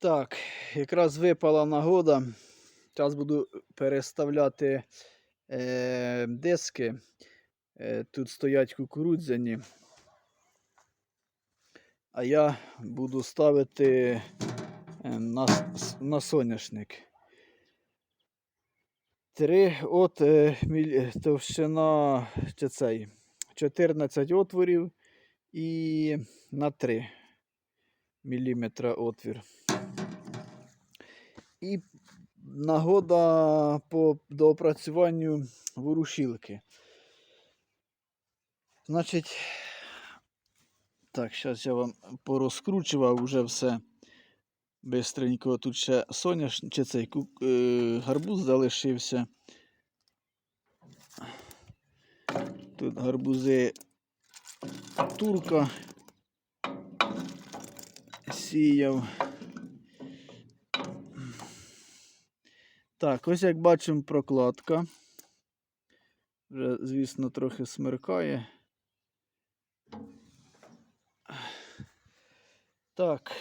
Так, якраз випала нагода. Зараз буду переставляти е, диски. Е, тут стоять кукурудзяні. А я буду ставити е, на, на соняшник. Три от е, товщина чи цей, 14 отворів і на 3 міліметра отвір. І нагода по доопрацюванню ворушілки. Значить, так, зараз я вам порозкручував уже все бистренько. Тут ще соняш, чи цей е, гарбуз залишився. Тут гарбузи турка сіяв. Так, ось як бачимо прокладка. Вже, звісно, трохи смеркає. Так.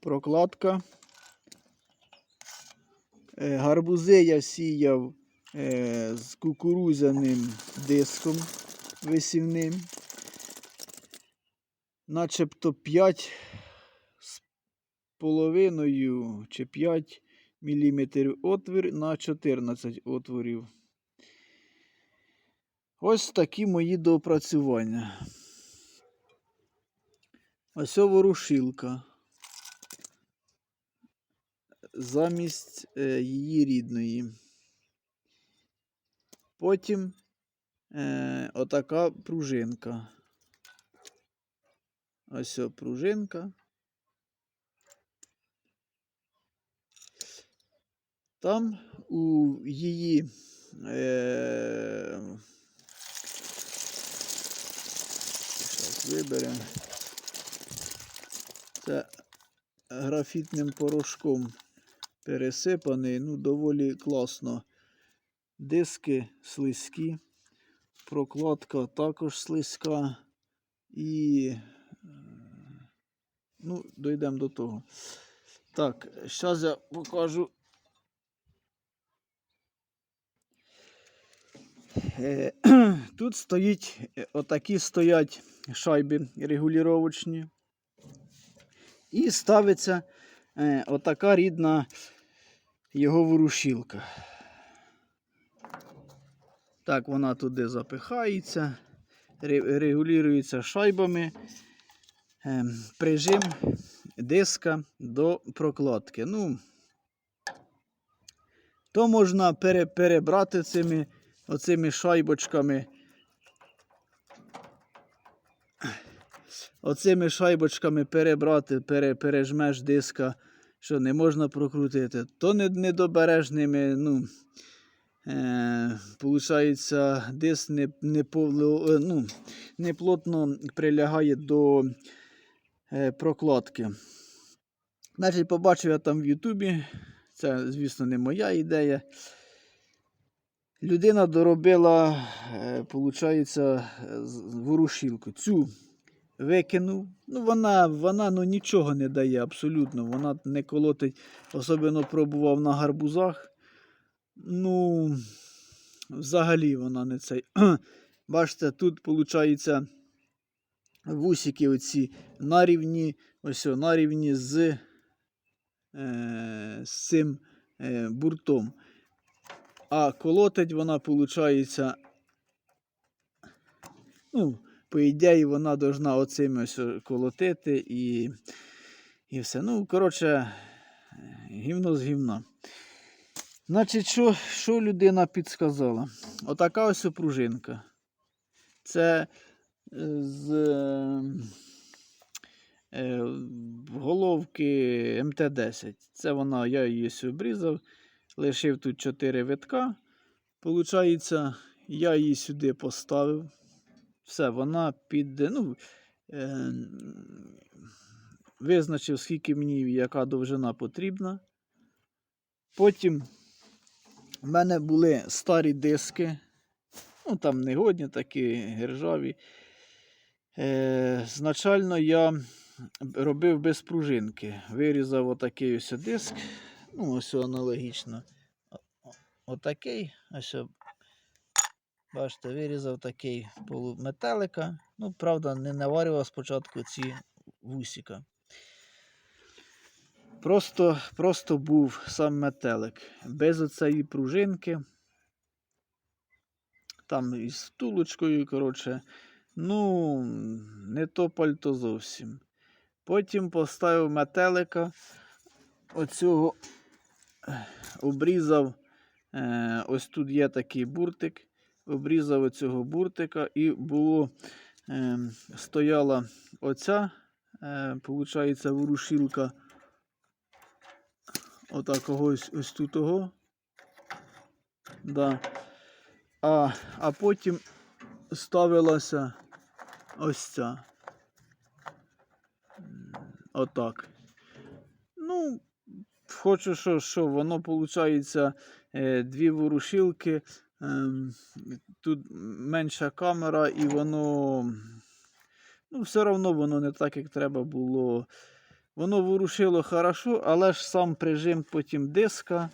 Прокладка. Е, Гарбузи я сіяв е, з кукурузяним диском висівним. Начебто 5 6,5 чи 5 мм отвір на 14 отворів. Ось такі мої доопрацювання. Ось ворушилка. Замість е, її рідної. Потім е, отака пружинка. Ось о, пружинка. Там у її е, виберемо. Це графітним порошком пересипаний, ну, доволі класно. Диски слизькі, прокладка також слизька і ну, дійдемо до того. Так, зараз я покажу. Тут стоїть, е, отакі стоять шайби регулювачні. І ставиться е, отака рідна його ворушілка. Так, вона туди запихається, регулюється шайбами. Е, прижим диска до прокладки. Ну, то можна перебрати цими оцими шайбочками. Оцими шайбочками перебрати, пере, пережмеш диска, що не можна прокрутити, то не, не добереш ними, ну, е, получається, диск не, не, е, ну, не плотно прилягає до е, прокладки. Значить, побачив я там в Ютубі, це, звісно, не моя ідея. Людина доробила, е, получається, ворушілку. Цю викинув. Ну, вона, вона ну, нічого не дає абсолютно. Вона не колотить, особливо пробував на гарбузах. Ну, взагалі вона не цей. Бачите, тут, виходить, вусики оці на рівні, ось на рівні з, е, з цим е, буртом. А колотить вона, виходить, ну, по ідеї, вона должна оцим ось колотити і, і все. Ну, коротше, гівно з гівна. Значить, що, що людина підсказала? Отака ось пружинка. Це е, з е, е, головки МТ-10. Це вона, я її обрізав, лишив тут 4 витка. Получається, я її сюди поставив. Все, вона під. Ну, е, визначив, скільки мені яка довжина потрібна. Потім в мене були старі диски. Ну, там негодні такі гержаві. Е, значально я робив без пружинки. Вирізав отакий ось диск. Ну, ось аналогічно. Отакий. Ось. о, Бачите, вирізав такий полуметелика. Ну, правда, не наварював спочатку ці вусіка. Просто, просто був сам метелик. Без оцеї пружинки. Там із втулочкою, коротше. Ну, не то пальто зовсім. Потім поставив метелика. Оцього е, обрізав. Е, ось тут є такий буртик. Обрізав оцього буртика і було, е, стояла оця, е, виходить, ворушилка. Отакого ось, ось тут. Ого. Да. А, а потім ставилася ось ця. Отак. Хочу, що, що воно виходить дві ворушилки. ем, Тут менша камера, і воно. Ну, все одно воно не так, як треба було. Воно ворушило хорошо, але ж сам прижим потім диска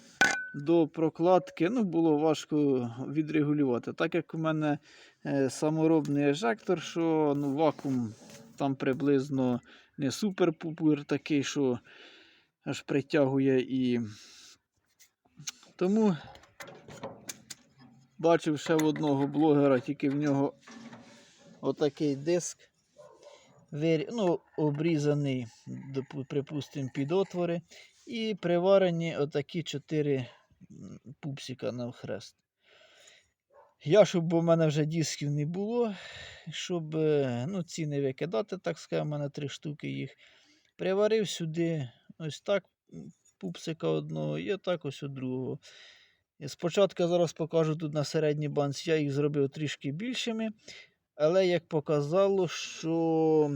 до прокладки ну, було важко відрегулювати. Так як у мене е, саморобний ежектор, що ну, вакуум там приблизно не супер-пупер такий, що аж притягує і. Тому бачив ще в одного блогера, тільки в нього отакий диск. Ну, обрізаний, припустимо, під отвори. І приварені отакі чотири пупсика навхрест. Я, щоб у мене вже дисків не було, щоб е, ну, ці не викидати, так сказати, у мене три штуки їх. Приварив сюди ось так пупсика одного і отак ось у другого. І Спочатку я зараз покажу тут на середній банці, я їх зробив трішки більшими, але як показало, що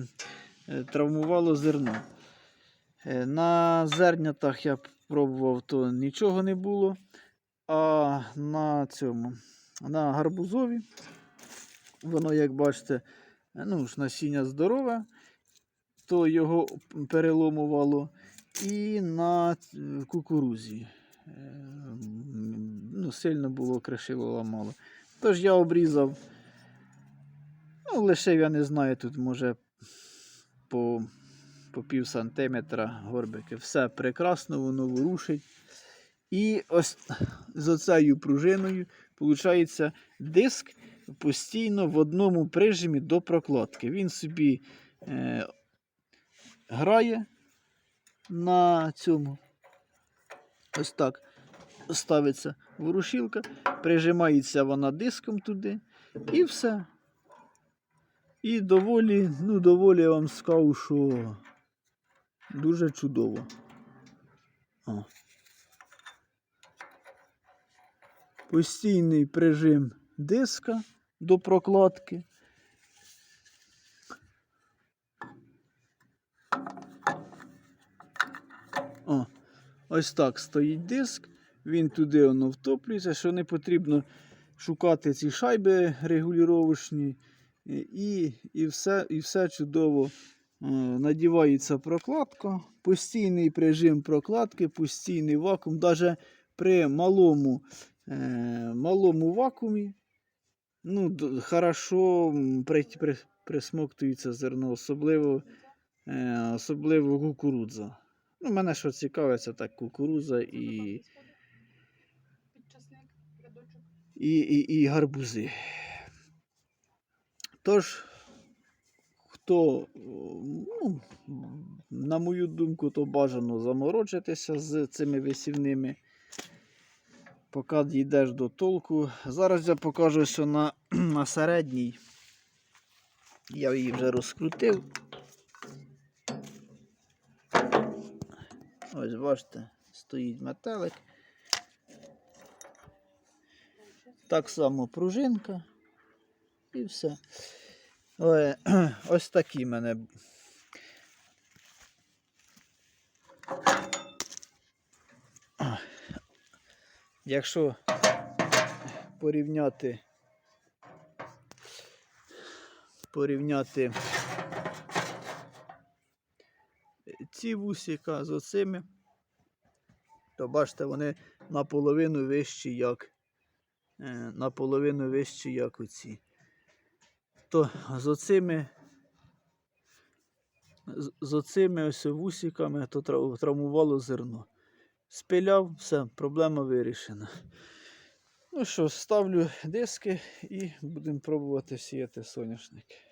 е, травмувало зерно. Е, На зернятах я пробував, то нічого не було. А на цьому, на гарбузові, воно, як бачите, е, ну, ж насіння здорове, то його переломувало. І на е, кукурузі. Е, Ну, сильно було кришило ламало. Тож я обрізав. Ну, лише я не знаю, тут може по по пів сантиметра горбики. Все прекрасно, воно ворушить. І ось з оцею пружиною виходить диск постійно в одному прижимі до прокладки. Він собі е, грає на цьому. Ось так ставиться ворушилка, прижимається вона диском туди і все. І доволі, ну, доволі я вам скажу, що дуже чудово. О. Постійний прижим диска до прокладки. О, ось так стоїть диск, він туди воно втоплюється, що не потрібно шукати ці шайби регулювачні. І, і, все, і все чудово надівається прокладка, постійний прижим прокладки, постійний вакуум. Навіть при малому, е, малому вакуумі ну, хорошо при, при, присмоктується зерно, особливо, е, особливо кукурудза. Ну, мене що цікавить, це так кукурудза і, і, і, і гарбузи. Тож, хто, ну, на мою думку, то бажано заморочитися з цими висівними, поки дійдеш до толку. Зараз я покажу, що на, на середній я її вже розкрутив. Ось бачите, стоїть метелик. Так само пружинка. І все. Ось такі мене. Якщо порівняти порівняти ці вусіка з оцими, то бачите, вони наполовину вищі, як, е, наполовину вищі, як оці. То з оцими, з, оцими ось вусиками то травмувало зерно. Спиляв, все, проблема вирішена. Ну що, ставлю диски і будемо пробувати сіяти соняшник.